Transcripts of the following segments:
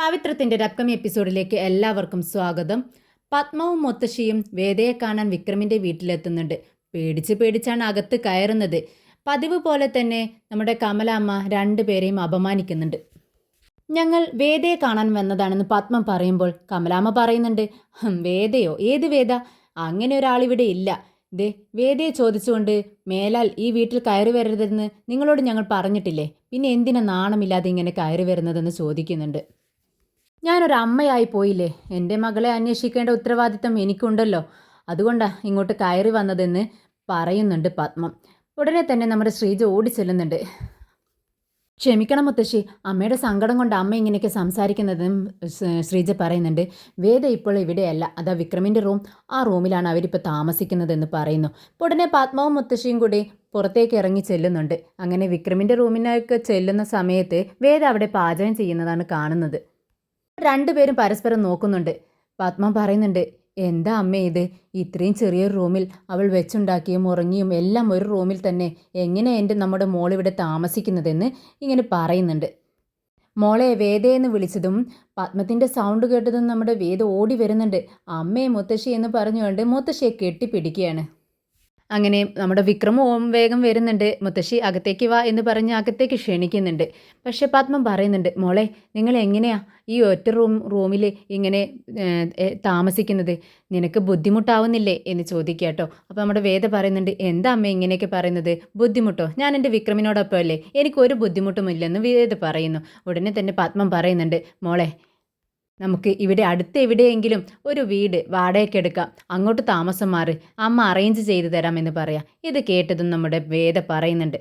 പവിത്രത്തിന്റെ ഒരു എപ്പിസോഡിലേക്ക് എല്ലാവർക്കും സ്വാഗതം. പത്മവും മുത്തശ്ശിയും വേദയെ കാണാൻ വിക്രമിന്റെ വീട്ടിലെത്തുന്നുണ്ട്. പേടിച്ച് പേടിച്ചാണ് അകത്ത് കയറുന്നത്. പതിവ് പോലെ തന്നെ നമ്മുടെ കമലാമ്മ രണ്ടുപേരെയും അപമാനിക്കുന്നുണ്ട്. ഞങ്ങൾ വേദയെ കാണാൻ വന്നതാണെന്ന് പത്മം പറയുമ്പോൾ കമലാമ്മ പറയുന്നുണ്ട് വേദയോ? ഏത് വേദ? അങ്ങനെ ഒരാളിവിടെ ഇല്ല. ദേ വേദയെ ചോദിച്ചുകൊണ്ട് മേലാൽ ഈ വീട്ടിൽ കയറി വരരുതെന്ന് നിങ്ങളോട് ഞങ്ങൾ പറഞ്ഞിട്ടില്ലേ? പിന്നെ എന്തിനാ നാണമില്ലാതെ ഇങ്ങനെ കയറി വരുന്നതെന്ന് ചോദിക്കുന്നുണ്ട്. ഞാനൊരു അമ്മയായി പോയില്ലേ? എന്റെ മകളെ അന്വേഷിക്കേണ്ട ഉത്തരവാദിത്തം എനിക്കുണ്ടല്ലോ. അതുകൊണ്ടാണ് ഇങ്ങോട്ട് കയറി വന്നതെന്ന് പറയുന്നുണ്ട് പത്മം. ഉടനെ തന്നെ നമ്മുടെ ശ്രീജ ഓടി ചെല്ലുന്നുണ്ട് ക്ഷമിക്കണം മുത്തശ്ശി. അമ്മയുടെ സങ്കടം കൊണ്ട് അമ്മ ഇങ്ങനെയൊക്കെ സംസാരിക്കുന്നതെന്നും ശ്രീജ പറയുന്നുണ്ട്. വേദ ഇപ്പോൾ ഇവിടെയല്ല. അതാ വിക്രമിന്റെ റൂം. ആ റൂമിലാണ് അവരിപ്പോൾ താമസിക്കുന്നതെന്ന് പറയുന്നു. ഉടനെ പത്മവും മുത്തശ്ശിയും കൂടി പുറത്തേക്ക് ഇറങ്ങി ചെല്ലുന്നുണ്ട്. അങ്ങനെ വിക്രമിന്റെ റൂമിനൊക്കെ ചെല്ലുന്ന സമയത്ത് വേദ അവിടെ പാചകം ചെയ്യുന്നതാണ് കാണുന്നത്. രണ്ടുപേരും പരസ്പരം നോക്കുന്നുണ്ട്. പത്മ പറയുന്നുണ്ട് എന്താ അമ്മേ ഇത്? ഇത്രയും ചെറിയൊരു റൂമിൽ അവൾ വെച്ചുണ്ടാക്കിയും ഉറങ്ങിയും എല്ലാം ഒരു റൂമിൽ തന്നെ. എങ്ങനെ എന്റെ നമ്മുടെ മോൾ ഇവിടെ താമസിക്കുന്നതെന്ന് ഇങ്ങനെ പറയുന്നുണ്ട്. മോളെ വേദയെന്ന് വിളിച്ചതും പത്മത്തിന്റെ സൗണ്ട് കേട്ടതും നമ്മുടെ വേദ ഓടി വരുന്നുണ്ട്. അമ്മയെ മുത്തശ്ശി എന്ന് പറഞ്ഞുകൊണ്ട് മുത്തശ്ശിയെ കെട്ടിപ്പിടിക്കുകയാണ്. അങ്ങനെ നമ്മുടെ വിക്രം ഓം വേഗം വരുന്നുണ്ട്. മുത്തശ്ശി അകത്തേക്ക് വാ എന്ന് പറഞ്ഞ് അകത്തേക്ക് ക്ഷണിക്കുന്നുണ്ട്. പക്ഷെ പത്മം പറയുന്നുണ്ട് മോളെ നിങ്ങൾ എങ്ങനെയാ ഈ ഒറ്റ റൂം റൂമിൽ ഇങ്ങനെ താമസിക്കുന്നത്? നിനക്ക് ബുദ്ധിമുട്ടാവുന്നില്ലേ? എന്ന് ചോദിക്കുക കേട്ടോ. അപ്പോൾ നമ്മുടെ വേദ പറയുന്നുണ്ട് എന്താ അമ്മ ഇങ്ങനെയൊക്കെ പറയുന്നത്? ബുദ്ധിമുട്ടോ? ഞാൻ എന്റെ വിക്രമിനോടൊപ്പം അല്ലേ എനിക്കൊരു ബുദ്ധിമുട്ടുമില്ലെന്ന് വേദ പറയുന്നു. ഉടനെ തന്നെ പത്മം പറയുന്നുണ്ട് മോളെ നമുക്ക് ഇവിടെ അടുത്ത് എവിടെയെങ്കിലും ഒരു വീട് വാടകയ്ക്ക് എടുക്കാം. അങ്ങോട്ട് താമസം മാറി. അമ്മ അറേഞ്ച് ചെയ്തു തരാമെന്ന് പറയാം. ഇത് കേട്ടതും നമ്മുടെ വേദ പറയുന്നുണ്ട്.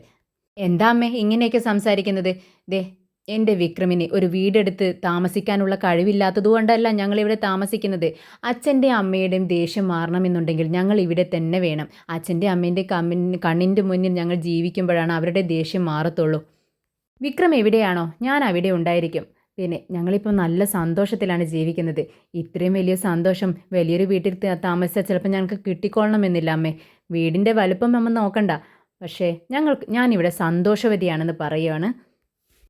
എന്താ അമ്മേ ഇങ്ങനെയൊക്കെ സംസാരിക്കുന്നത്? ദേ എന്റെ വിക്രമിന് ഒരു വീടെടുത്ത് താമസിക്കാനുള്ള കഴിവില്ലാത്തതുകൊണ്ടല്ല ഞങ്ങളിവിടെ താമസിക്കുന്നത്. അച്ഛന്റെ അമ്മയുടെയും ദേഷ്യം മാറണമെന്നുണ്ടെങ്കിൽ ഞങ്ങൾ ഇവിടെ തന്നെ വേണം. അച്ഛന്റെ അമ്മേന്റെ കമ്മിന് കണ്ണിന്റെ മുന്നിൽ ഞങ്ങൾ ജീവിക്കുമ്പോഴാണ് അവരുടെ ദേഷ്യം മാറത്തുള്ളൂ. വിക്രം എവിടെയാണോ? ഞാൻ അവിടെ ഉണ്ടായിരിക്കും. പിന്നെ ഞങ്ങളിപ്പോൾ നല്ല സന്തോഷത്തിലാണ് ജീവിക്കുന്നത്. ഇത്രയും വലിയ സന്തോഷം വലിയൊരു വീട്ടിൽ താമസിച്ചാൽ ചിലപ്പോൾ ഞങ്ങൾക്ക് കിട്ടിക്കൊള്ളണമെന്നില്ല അമ്മേ. വീടിന്റെ വലുപ്പം നമ്മൾ നോക്കണ്ട. പക്ഷേ ഞങ്ങൾ ഞാനിവിടെ സന്തോഷവതിയാണെന്ന് പറയുകയാണ്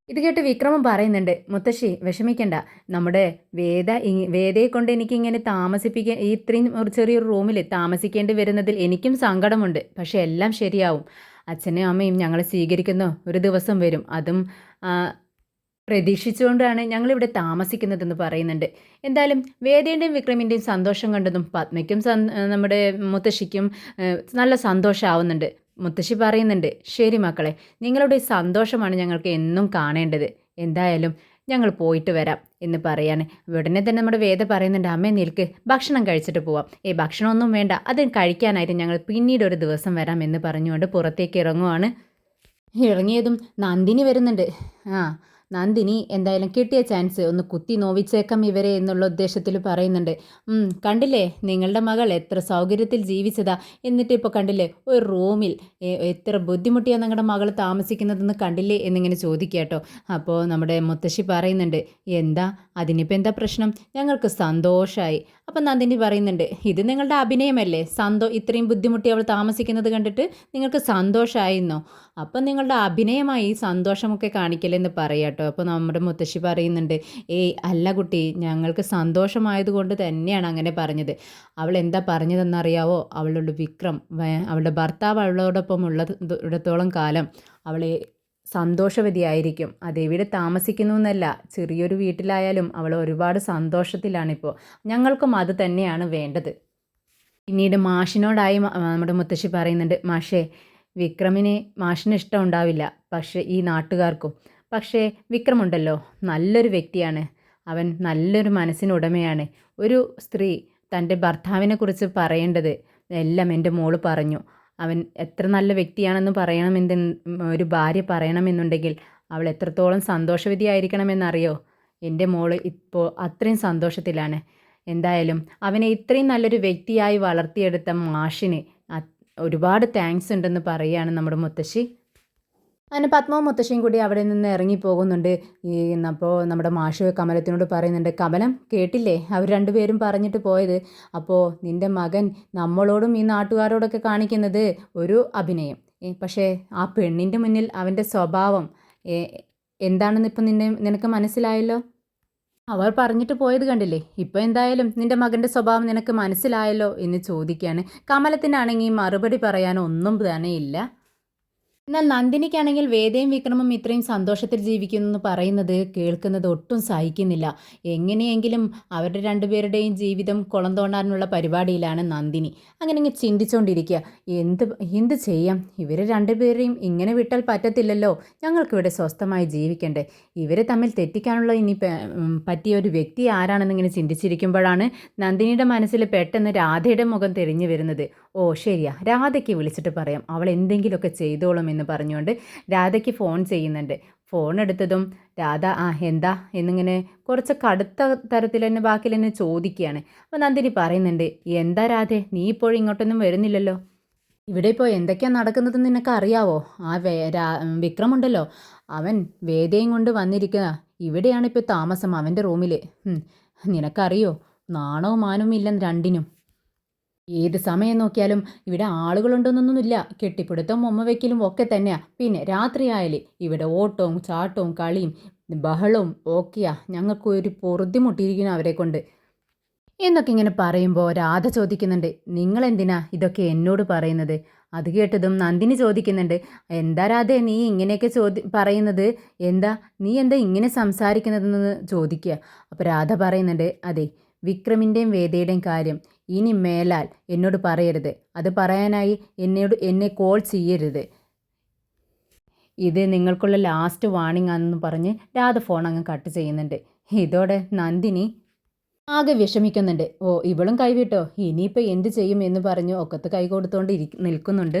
ഇത് കേട്ട് വിക്രമം പറയുന്നുണ്ട് മുത്തശ്ശി വിഷമിക്കണ്ട. നമ്മുടെ വേദ വേദയെ കൊണ്ട് എനിക്ക് ഇങ്ങനെ ഈ ഇത്രയും ഒരു ചെറിയൊരു റൂമിൽ താമസിക്കേണ്ടി വരുന്നതിൽ എനിക്കും സങ്കടമുണ്ട്. പക്ഷേ എല്ലാം ശരിയാവും. അച്ഛനെയും അമ്മയും ഞങ്ങളെ സ്വീകരിക്കുന്ന ഒരു ദിവസം വരും. അതും പ്രതീക്ഷിച്ചുകൊണ്ടാണ് ഞങ്ങളിവിടെ താമസിക്കുന്നതെന്ന് പറയുന്നുണ്ട്. എന്തായാലും വേദേന്റെയും വിക്രമിന്റെയും സന്തോഷം കണ്ടതും പത്മയ്ക്കും നമ്മുടെ മുത്തശ്ശിക്കും നല്ല സന്തോഷമാവുന്നുണ്ട് മുത്തശ്ശി പറയുന്നുണ്ട് ശരി മക്കളെ നിങ്ങളുടെ സന്തോഷമാണ് ഞങ്ങൾക്ക് എന്നും കാണേണ്ടത്. എന്തായാലും ഞങ്ങൾ പോയിട്ട് വരാം എന്ന് പറയാണ്. ഉടനെ തന്നെ നമ്മുടെ വേദ പറയുന്നുണ്ട് അമ്മേ നിൽക്ക് ഭക്ഷണം കഴിച്ചിട്ട് പോവാം. ഏ ഭക്ഷണമൊന്നും വേണ്ട അത് കഴിക്കാനായിട്ട് ഞങ്ങൾ പിന്നീട് ഒരു ദിവസം വരാം എന്ന് പറഞ്ഞുകൊണ്ട് പുറത്തേക്ക് ഇറങ്ങുവാണ്. ഇറങ്ങിയതും നന്ദിനി വരുന്നുണ്ട്. ആ നന്ദിനി എന്തായാലും കിട്ടിയ ചാൻസ്. ഒന്ന് കുത്തി നോവിച്ചേക്കാം ഇവരെ എന്നുള്ള ഉദ്ദേശത്തിൽ പറയുന്നുണ്ട്. "ഉം, കണ്ടില്ലേ? നിങ്ങളുടെ മകൾ എത്ര സൗകര്യത്തിൽ ജീവിച്ചതാ. എന്നിട്ട് ഇപ്പോൾ കണ്ടില്ലേ? ഒരു റൂമിൽ. എത്ര ബുദ്ധിമുട്ടിയാണ് നിങ്ങളുടെ മകൾ താമസിക്കുന്നതെന്ന് കണ്ടില്ലേ എന്നിങ്ങനെ ചോദിക്കുക കേട്ടോ അപ്പോൾ നമ്മുടെ മുത്തശ്ശി പറയുന്നുണ്ട് എന്താ? അതിനിപ്പോൾ എന്താ പ്രശ്നം? ഞങ്ങൾക്ക് സന്തോഷമായി അപ്പം നന്ദിനി പറയുന്നുണ്ട് ഇത് നിങ്ങളുടെ അഭിനയമല്ലേ? സന്തോ ഇത്രയും ബുദ്ധിമുട്ടി അവൾ താമസിക്കുന്നത് കണ്ടിട്ട് നിങ്ങൾക്ക് സന്തോഷമായിരുന്നോ അപ്പം നിങ്ങളുടെ അഭിനയമായി സന്തോഷമൊക്കെ കാണിക്കലെന്ന് പറയാട്ടോ അപ്പോൾ നമ്മുടെ മുത്തശ്ശി പറയുന്നുണ്ട് ഏയ് അല്ല കുട്ടി ഞങ്ങൾക്ക് സന്തോഷമായതുകൊണ്ട് തന്നെയാണ് അങ്ങനെ പറഞ്ഞത്. അവൾ എന്താ പറഞ്ഞതെന്നറിയാവോ? അവളുടെ വിക്രം അവളുടെ ഭർത്താവ് അവളോടൊപ്പം ഉള്ളിടത്തോളം കാലം അവളെ സന്തോഷവതിയായിരിക്കും. അതെവിടെ താമസിക്കുന്നു എന്നല്ല. ചെറിയൊരു വീട്ടിലായാലും അവൾ ഒരുപാട് സന്തോഷത്തിലാണിപ്പോൾ ഞങ്ങൾക്കും അത് തന്നെയാണ് വേണ്ടത്. പിന്നീട് മാഷിനോടായി നമ്മുടെ മുത്തശ്ശി പറയുന്നുണ്ട് മാഷേ വിക്രമിനെ മാഷിന് ഇഷ്ടമുണ്ടാവില്ല പക്ഷേ ഈ നാട്ടുകാർക്കും. പക്ഷേ വിക്രമുണ്ടല്ലോ. നല്ലൊരു വ്യക്തിയാണ്. അവൻ നല്ലൊരു മനസ്സിനുടമയാണ്. ഒരു സ്ത്രീ തന്റെ ഭർത്താവിനെ കുറിച്ച് പറയേണ്ടത് എല്ലാം എന്റെ മോൾ പറഞ്ഞു. അവൻ എത്ര നല്ല വ്യക്തിയാണെന്ന് പറയണമെന്ന് ഒരു ഭാര്യ പറയണമെന്നുണ്ടെങ്കിൽ അവൾ എത്രത്തോളം സന്തോഷവതിയായിരിക്കണമെന്നറിയോ? എന്റെ മോൾ ഇപ്പോൾ അത്രയും സന്തോഷത്തിലാണ്. എന്തായാലും അവനെ ഇത്രയും നല്ലൊരു വ്യക്തിയായി വളർത്തിയെടുത്ത മാഷിന് ഒരുപാട് താങ്ക്സ് ഉണ്ടെന്ന് പറയുകയാണ് നമ്മുടെ മുത്തശ്ശി. അങ്ങനെ പത്മവും മുത്തശ്ശിയും കൂടി അവിടെ നിന്ന് ഇറങ്ങി പോകുന്നുണ്ട്. ഈ അപ്പോൾ നമ്മുടെ മാഷ് കമലത്തിനോട് പറയുന്നുണ്ട് കമലം കേട്ടില്ലേ? അവർ രണ്ടുപേരും പറഞ്ഞിട്ട് പോയത്. അപ്പോൾ നിന്റെ മകൻ നമ്മളോടും ഈ നാട്ടുകാരോടൊക്കെ കാണിക്കുന്നത് ഒരു അഭിനയം. പക്ഷേ ആ പെണ്ണിന്റെ മുന്നിൽ അവന്റെ സ്വഭാവം എന്താണെന്ന് ഇപ്പം നിന്നെ നിനക്ക് മനസ്സിലായല്ലോ? അവർ പറഞ്ഞിട്ട് പോയത് കണ്ടില്ലേ? ഇപ്പോൾ എന്തായാലും നിന്റെ മകന്റെ സ്വഭാവം നിനക്ക് മനസ്സിലായല്ലോ എന്ന് ചോദിക്കുകയാണ് കമലത്തിനാണെങ്കിൽ മറുപടി പറയാൻ ഒന്നും തന്നെ ഇല്ല എന്നാൽ നന്ദിനിക്കാണെങ്കിൽ വേദയും വിക്രമും ഇത്രയും സന്തോഷത്തിൽ ജീവിക്കുന്നു എന്ന് പറയുന്നത് കേൾക്കുന്നത് ഒട്ടും സഹിക്കുന്നില്ല. എങ്ങനെയെങ്കിലും അവരുടെ രണ്ടുപേരുടെയും ജീവിതം കുളം തോണ്ടാനുള്ള പരിപാടിയിലാണ് നന്ദിനി. അങ്ങനെ ഇങ്ങനെ ചിന്തിച്ചുകൊണ്ടിരിക്കുക എന്ത് എന്ത് ചെയ്യാം? ഇവരെ രണ്ടുപേരെയും ഇങ്ങനെ വിട്ടാൽ പറ്റത്തില്ലല്ലോ. ഞങ്ങൾക്കിവിടെ സ്വസ്ഥമായി ജീവിക്കണ്ടേ. ഇവരെ തമ്മിൽ തെറ്റിക്കാനുള്ള ഇനി പറ്റിയ ഒരു വ്യക്തി ആരാണെന്ന് ഇങ്ങനെ ചിന്തിച്ചിരിക്കുമ്പോഴാണ് നന്ദിനിയുടെ മനസ്സിൽ പെട്ടെന്ന് രാധയുടെ മുഖം തെളിഞ്ഞു വരുന്നത്. ഓ ശരിയാ. രാധയ്ക്ക് വിളിച്ചിട്ട് പറയാം. അവൾ എന്തെങ്കിലുമൊക്കെ ചെയ്തോളും എന്ന് പറഞ്ഞുകൊണ്ട് രാധയ്ക്ക് ഫോൺ ചെയ്യുന്നുണ്ട്. ഫോൺ എടുത്തതും രാധ ആ എന്താ? എന്നിങ്ങനെ കുറച്ച് കടുത്ത തരത്തിൽ തന്നെ ബാക്കിൽ തന്നെ ചോദിക്കുകയാണ്. അപ്പോൾ നന്ദിനി പറയുന്നുണ്ട് എന്താ രാധേ നീ ഇപ്പോഴും ഇങ്ങോട്ടൊന്നും വരുന്നില്ലല്ലോ? ഇവിടെ ഇപ്പോൾ എന്തൊക്കെയാണ് നടക്കുന്നതെന്ന് നിനക്ക് അറിയാവോ? ആ വേ രാ വിക്രമുണ്ടല്ലോ. അവൻ വേദയും കൊണ്ട് വന്നിരിക്കുക ഇവിടെയാണ് ഇപ്പോൾ താമസം അവന്റെ റൂമിൽ നിനക്കറിയോ? നാണവും മാനവും ഇല്ലെന്ന് രണ്ടിനും. ഏത് സമയം നോക്കിയാലും ഇവിടെ ആളുകളുണ്ടെന്നൊന്നുമില്ല. കെട്ടിപ്പിടുത്തം ഉമ്മ വയ്ക്കലും ഒക്കെ തന്നെയാ. പിന്നെ രാത്രിയായാലേ ഇവിടെ ഓട്ടവും ചാട്ടവും കളിയും ബഹളവും ഒക്കെയാ ഞങ്ങൾക്ക് ഒരു പൊറുതിമുട്ടിയിരിക്കുന്നു അവരെ കൊണ്ട്. എന്നൊക്കെ ഇങ്ങനെ പറയുമ്പോൾ രാധ ചോദിക്കുന്നുണ്ട് നിങ്ങൾ എന്തിനാ ഇതൊക്കെ എന്നോട് പറയുന്നത്? അത് കേട്ടതും നന്ദിനി ചോദിക്കുന്നുണ്ട് എന്താ രാധേ നീ ഇങ്ങനെയൊക്കെ ചോദി പറയുന്നത്? എന്താ നീ എന്താ ഇങ്ങനെ സംസാരിക്കുന്നതെന്ന് ചോദിക്കുക? അപ്പോൾ രാധ പറയുന്നുണ്ട് അതെ വിക്രമിന്റെയും വേദയുടെയും കാര്യം. ഇനി മേലാൽ എന്നോട് പറയരുത്. അത് പറയാനായി എന്നോട് എന്നെ കോൾ ചെയ്യരുത്. ഇത് നിങ്ങൾക്കുള്ള ലാസ്റ്റ് വാണിംഗ് ആണെന്ന് പറഞ്ഞ് രാധ ഫോൺ അങ്ങ് കട്ട് ചെയ്യുന്നുണ്ട്. ഇതോടെ നന്ദിനി ആകെ വിഷമിക്കുന്നുണ്ട്. ഓ ഇവളും കൈവിട്ടോ? ഇനിയിപ്പോൾ എന്ത് ചെയ്യും എന്ന് പറഞ്ഞു ഒക്കത്ത് കൈ കൊടുത്തുകൊണ്ട് ഇരി നിൽക്കുന്നുണ്ട്.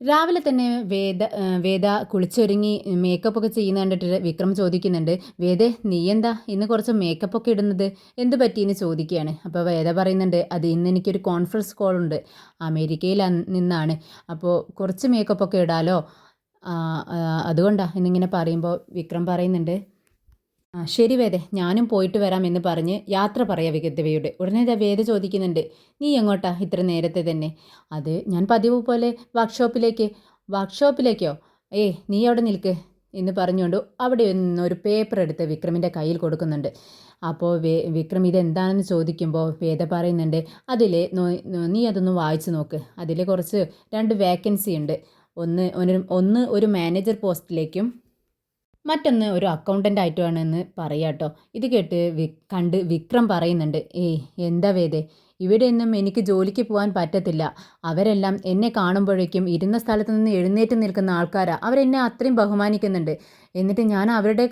രാവിലെ തന്നെ വേദ വേദ കുളിച്ചൊരുങ്ങി മേക്കപ്പ് ഒക്കെ ചെയ്യുന്ന കണ്ടിട്ട് വിക്രം ചോദിക്കുന്നുണ്ട് വേദേ നീ എന്താ ഇന്ന് കുറച്ച് മേക്കപ്പ് ഒക്കെ ഇടുന്നത്? എന്ത് പറ്റിയെന്ന് ചോദിക്കുകയാണ്. അപ്പോൾ വേദ പറയുന്നുണ്ട് അത് ഇന്ന് എനിക്കൊരു കോൺഫറൻസ് കോൾ ഉണ്ട്. അമേരിക്കയിൽ നിന്നാണ്. അപ്പോൾ കുറച്ച് മേക്കപ്പ് ഒക്കെ ഇടാലോ അതുകൊണ്ടാണ് എന്നിങ്ങനെ പറയുമ്പോൾ വിക്രം പറയുന്നുണ്ട് ആ ശരി വേദേ ഞാനും പോയിട്ട് വരാം എന്ന് പറഞ്ഞ് യാത്ര പറയാം വിഗതവയുടെ ഉടനെ ഇതാ വേദ ചോദിക്കുന്നുണ്ട് നീ എങ്ങോട്ടാ ഇത്ര നേരത്തെ തന്നെ? അത് ഞാൻ പതിവ് പോലെ വർക്ക്ഷോപ്പിലേക്ക് വർക്ക്ഷോപ്പിലേക്കോ ഏയ് നീ അവിടെ നിൽക്ക് എന്ന് പറഞ്ഞുകൊണ്ട് അവിടെ നിന്ന് ഒരു പേപ്പർ എടുത്ത് വിക്രമിന്റെ കയ്യിൽ കൊടുക്കുന്നുണ്ട്. അപ്പോൾ വേ വിക്രം ഇതെന്താണെന്ന് ചോദിക്കുമ്പോൾ വേദ പറയുന്നുണ്ട് അതിൽ നീ അതൊന്ന് വായിച്ചു നോക്ക്. അതിൽ കുറച്ച് രണ്ട് വേക്കൻസി ഉണ്ട്. ഒന്ന് ഒന്ന് ഒരു മാനേജർ പോസ്റ്റിലേക്കും മറ്റൊന്ന് ഒരു അക്കൗണ്ടന്റ് ആയിട്ടുമാണെന്ന് പറയാട്ടോ ഇത് കേട്ട് വി കണ്ട് വിക്രം പറയുന്നുണ്ട് ഏയ് എന്താ വേദേ? ഇവിടെയൊന്നും എനിക്ക് ജോലിക്ക് പോകാൻ പറ്റത്തില്ല. അവരെല്ലാം എന്നെ കാണുമ്പോഴേക്കും ഇരുന്ന സ്ഥലത്ത് നിന്ന് എഴുന്നേറ്റ് നിൽക്കുന്ന ആൾക്കാരാണ് അവരെന്നെ അത്രയും ബഹുമാനിക്കുന്നുണ്ട്. എന്നിട്ട് ഞാൻ അവരുടെ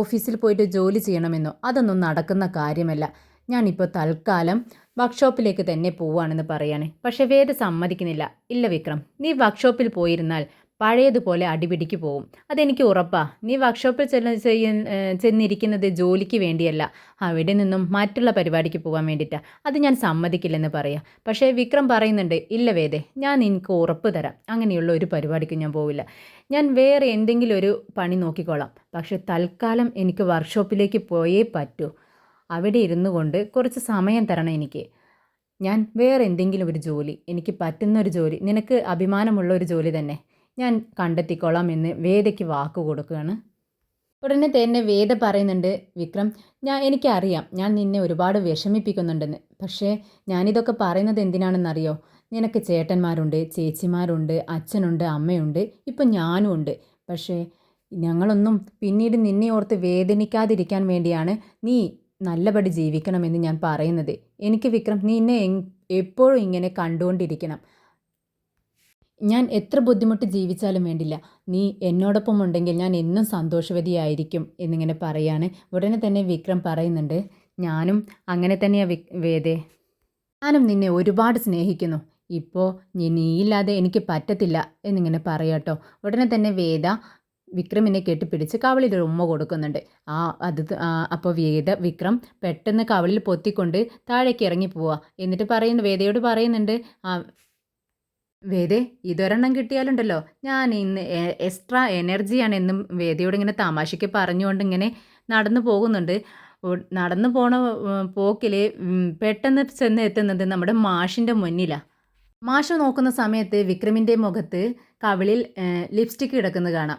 ഓഫീസിൽ പോയിട്ട് ജോലി ചെയ്യണമെന്നോ? അതൊന്നും നടക്കുന്ന കാര്യമല്ല. ഞാനിപ്പോൾ തൽക്കാലം വർക്ക്ഷോപ്പിലേക്ക് തന്നെ പോവുകയാണെന്ന് പറയുകയാണ് പക്ഷേ വേദ സമ്മതിക്കുന്നില്ല. ഇല്ല വിക്രം നീ വർക്ക്ഷോപ്പിൽ പോയിരുന്നാൽ പഴയതുപോലെ അടിപിടിക്ക് പോവും. അതെനിക്ക് ഉറപ്പാ. നീ വർക്ക്ഷോപ്പിൽ ഏഹ് ചെന്നിരിക്കുന്നത് ജോലിക്ക് വേണ്ടിയല്ല. അവിടെ നിന്നും മറ്റുള്ള പരിപാടിക്ക് പോകാൻ വേണ്ടിയിട്ടാണ് അത് ഞാൻ സമ്മതിക്കില്ലെന്ന് പറയാം. പക്ഷേ വിക്രം പറയുന്നുണ്ട് ഇല്ല വേദേ ഞാൻ നിനക്ക് ഉറപ്പ് തരാം. അങ്ങനെയുള്ള ഒരു പരിപാടിക്ക് ഞാൻ പോവില്ല. ഞാൻ വേറെ എന്തെങ്കിലും ഒരു പണി നോക്കിക്കോളാം. പക്ഷേ തൽക്കാലം എനിക്ക് വർക്ക്ഷോപ്പിലേക്ക് പോയേ പറ്റൂ. അവിടെ ഇരുന്നു കൊണ്ട് കുറച്ച് സമയം തരണം എനിക്ക്. ഞാൻ വേറെ എന്തെങ്കിലും ഒരു ജോലി. എനിക്ക് പറ്റുന്ന ഒരു ജോലി. നിനക്ക് അഭിമാനമുള്ള ഒരു ജോലി തന്നെ. ഞാൻ കണ്ടെത്തിക്കോളാം എന്ന് വേദയ്ക്ക് വാക്ക് കൊടുക്കുകയാണ്. ഉടനെ തന്നെ വേദ പറയുന്നുണ്ട് വിക്രം ഞാൻ എനിക്കറിയാം ഞാൻ നിന്നെ ഒരുപാട് വിഷമിപ്പിക്കുന്നുണ്ടെന്ന്. പക്ഷേ ഞാനിതൊക്കെ പറയുന്നത് എന്തിനാണെന്നറിയോ? നിനക്ക് ചേട്ടന്മാരുണ്ട് ചേച്ചിമാരുണ്ട് അച്ഛനുണ്ട് അമ്മയുണ്ട് ഇപ്പം ഞാനും ഉണ്ട്. പക്ഷേ ഞങ്ങളൊന്നും പിന്നീട് നിന്നെ ഓർത്ത് വേദനിക്കാതിരിക്കാൻ വേണ്ടിയാണ് നീ നല്ലപടി ജീവിക്കണമെന്ന് ഞാൻ പറയുന്നത്. എനിക്ക് വിക്രം നീ എന്നെ എപ്പോഴും ഇങ്ങനെ കണ്ടുകൊണ്ടിരിക്കണം. ഞാൻ എത്ര ബുദ്ധിമുട്ട് ജീവിച്ചാലും വേണ്ടില്ല. നീ എന്നോടൊപ്പം ഉണ്ടെങ്കിൽ ഞാൻ എന്നും സന്തോഷവതിയായിരിക്കും എന്നിങ്ങനെ പറയാണ്. ഉടനെ തന്നെ വിക്രം പറയുന്നുണ്ട് ഞാനും അങ്ങനെ തന്നെയാ വി വേദേ. ഞാനും നിന്നെ ഒരുപാട് സ്നേഹിക്കുന്നു. ഇപ്പോൾ നീയില്ലാതെ എനിക്ക് പറ്റത്തില്ല എന്നിങ്ങനെ പറയാട്ടോ. ഉടനെ തന്നെ വേദ വിക്രമിനെ കെട്ടിപ്പിടിച്ച് കവളിൽ ഒരു ഉമ്മ കൊടുക്കുന്നുണ്ട്. ആ അത് അപ്പോൾ വേദ വിക്രം പെട്ടെന്ന് കവളിൽ പൊത്തിക്കൊണ്ട് താഴേക്ക് ഇറങ്ങി പോവുക എന്നിട്ട് പറയുന്നു വേദയോട് പറയുന്നുണ്ട് വേദേ ഇതൊരെണ്ണം കിട്ടിയാലുണ്ടല്ലോ. ഞാൻ ഇന്ന് എക്സ്ട്രാ എനർജിയാണ് എന്നും വേദയോട് ഇങ്ങനെ തമാശയ്ക്ക് പറഞ്ഞുകൊണ്ട് ഇങ്ങനെ നടന്നു പോകുന്നുണ്ട്. നടന്നു പോണ പോക്കിൽ പെട്ടെന്ന് ചെന്ന് എത്തുന്നത് നമ്മുടെ മാഷിന്റെ മുന്നിലാണ് മാഷ് നോക്കുന്ന സമയത്ത് വിക്രമിന്റെ മുഖത്ത് കവിളിൽ ലിപ്സ്റ്റിക്ക് കിടക്കുന്നത് കാണാം.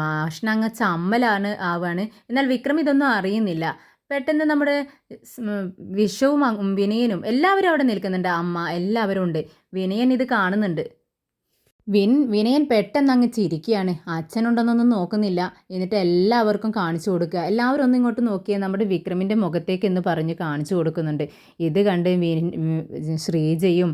മാഷിനങ്ങ് ചമ്മലാണ് ആവാണ്. എന്നാൽ വിക്രം ഇതൊന്നും അറിയുന്നില്ല. പെട്ടെന്ന് നമ്മുടെ വിഷവും വിനയനും എല്ലാവരും അവിടെ നിൽക്കുന്നുണ്ട്. അമ്മ എല്ലാവരും ഉണ്ട്. വിനയൻ ഇത് കാണുന്നുണ്ട്. വിൻ വിനയൻ പെട്ടെന്ന് അങ്ങ് ചിരിക്കുകയാണ്. അച്ഛനുണ്ടെന്നൊന്നും നോക്കുന്നില്ല. എന്നിട്ട് എല്ലാവർക്കും കാണിച്ചു കൊടുക്കുക. എല്ലാവരും ഒന്ന് ഇങ്ങോട്ട് നോക്കിയാൽ നമ്മുടെ വിക്രമിന്റെ മുഖത്തേക്ക് എന്ന് പറഞ്ഞ് കാണിച്ചു കൊടുക്കുന്നുണ്ട്. ഇത് കണ്ട് ശ്രീജയും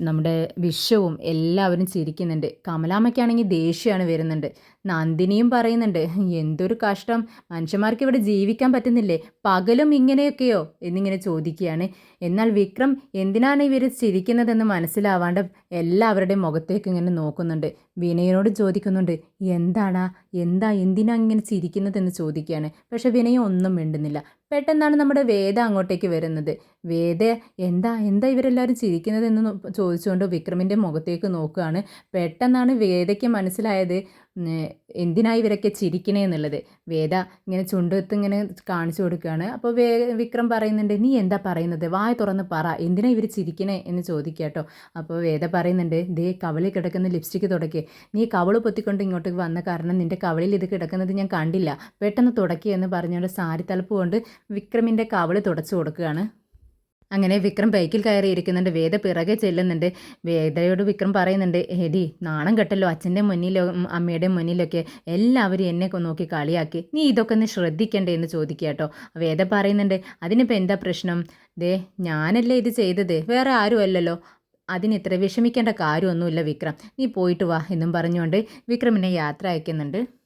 നമ്മുടെ വിഷവും എല്ലാവരും ചിരിക്കുന്നുണ്ട്. കമലാമ്മയ്ക്കാണെങ്കിൽ ദേഷ്യമാണ് വരുന്നുണ്ട്. നന്ദിനിയും പറയുന്നുണ്ട് എന്തൊരു കഷ്ടം. മനുഷ്യന്മാർക്ക് ഇവിടെ ജീവിക്കാൻ പറ്റുന്നില്ലേ? പകലും ഇങ്ങനെയൊക്കെയോ? എന്നിങ്ങനെ ചോദിക്കുകയാണ്. എന്നാൽ വിക്രം എന്തിനാണ് ഇവർ ചിരിക്കുന്നതെന്ന് മനസ്സിലാവാണ്ട് എല്ലാവരുടെയും മുഖത്തേക്ക് ഇങ്ങനെ നോക്കുന്നുണ്ട്. വിനയനോട് ചോദിക്കുന്നുണ്ട് എന്താണ് എന്താ എന്തിനാ ഇങ്ങനെ ചിരിക്കുന്നതെന്ന് ചോദിക്കുകയാണ്. പക്ഷെ വിനയം ഒന്നും മിണ്ടുന്നില്ല. പെട്ടെന്നാണ് നമ്മുടെ വേദ അങ്ങോട്ടേക്ക് വരുന്നത്. വേദ എന്താ എന്താ ഇവരെല്ലാവരും ചിരിക്കുന്നത്? എന്ന് ചോദിച്ചുകൊണ്ട് വിക്രമിന്റെ മുഖത്തേക്ക് നോക്കുകയാണ്. പെട്ടെന്നാണ് വേദയ്ക്ക് മനസ്സിലായത് എന്തിനാ ഇവരൊക്കെ ചിരിക്കണേ എന്നുള്ളത്. വേദ ഇങ്ങനെ ചുണ്ടെത്ത് ഇങ്ങനെ കാണിച്ചു കൊടുക്കുകയാണ്. അപ്പോൾ വേ വിക്രം പറയുന്നുണ്ട് നീ എന്താ പറയുന്നത്? വായ തുറന്ന് പറ. എന്തിനാ ഇവർ ചിരിക്കണേ? എന്ന് ചോദിക്കുക കേട്ടോ. അപ്പോൾ വേദ പറയുന്നുണ്ട് ദേ കവളിൽ കിടക്കുന്ന ലിപ്സ്റ്റിക്ക് തുടക്കി. നീ കവൾ പൊത്തിക്കൊണ്ട് ഇങ്ങോട്ട് വന്ന കാരണം നിന്റെ കവളിൽ ഇത് കിടക്കുന്നത് ഞാൻ കണ്ടില്ല. പെട്ടെന്ന് തുടക്കി എന്ന് പറഞ്ഞുകൊണ്ട് സാരി തലപ്പ് കൊണ്ട് വിക്രമിന്റെ കവൾ തുടച്ചു കൊടുക്കുകയാണ്. അങ്ങനെ വിക്രം ബൈക്കിൽ കയറി ഇരിക്കുന്നുണ്ട്. വേദ പിറകെ ചെല്ലുന്നുണ്ട്. വേദയോട് വിക്രം പറയുന്നുണ്ട് എടി നാണം കെട്ടല്ലോ. അച്ഛന്റെ മുന്നിലോ അമ്മയുടെ മുന്നിലൊക്കെ എല്ലാവരും എന്നെ നോക്കി കളിയാക്കി. നീ ഇതൊക്കെ ഒന്ന് ശ്രദ്ധിക്കണ്ടേ? എന്ന് ചോദിക്കുക കേട്ടോ. വേദ പറയുന്നുണ്ട് അതിനിപ്പോൾ എന്താ പ്രശ്നം? ദേ ഞാനല്ലേ ഇത് ചെയ്തത്. വേറെ ആരും അല്ലല്ലോ. അതിന് ഇത്ര വിഷമിക്കേണ്ട കാര്യമൊന്നുമില്ല വിക്രം. നീ പോയിട്ട് വാ എന്നും പറഞ്ഞുകൊണ്ട് വിക്രമിനെ യാത്ര അയക്കുന്നുണ്ട്.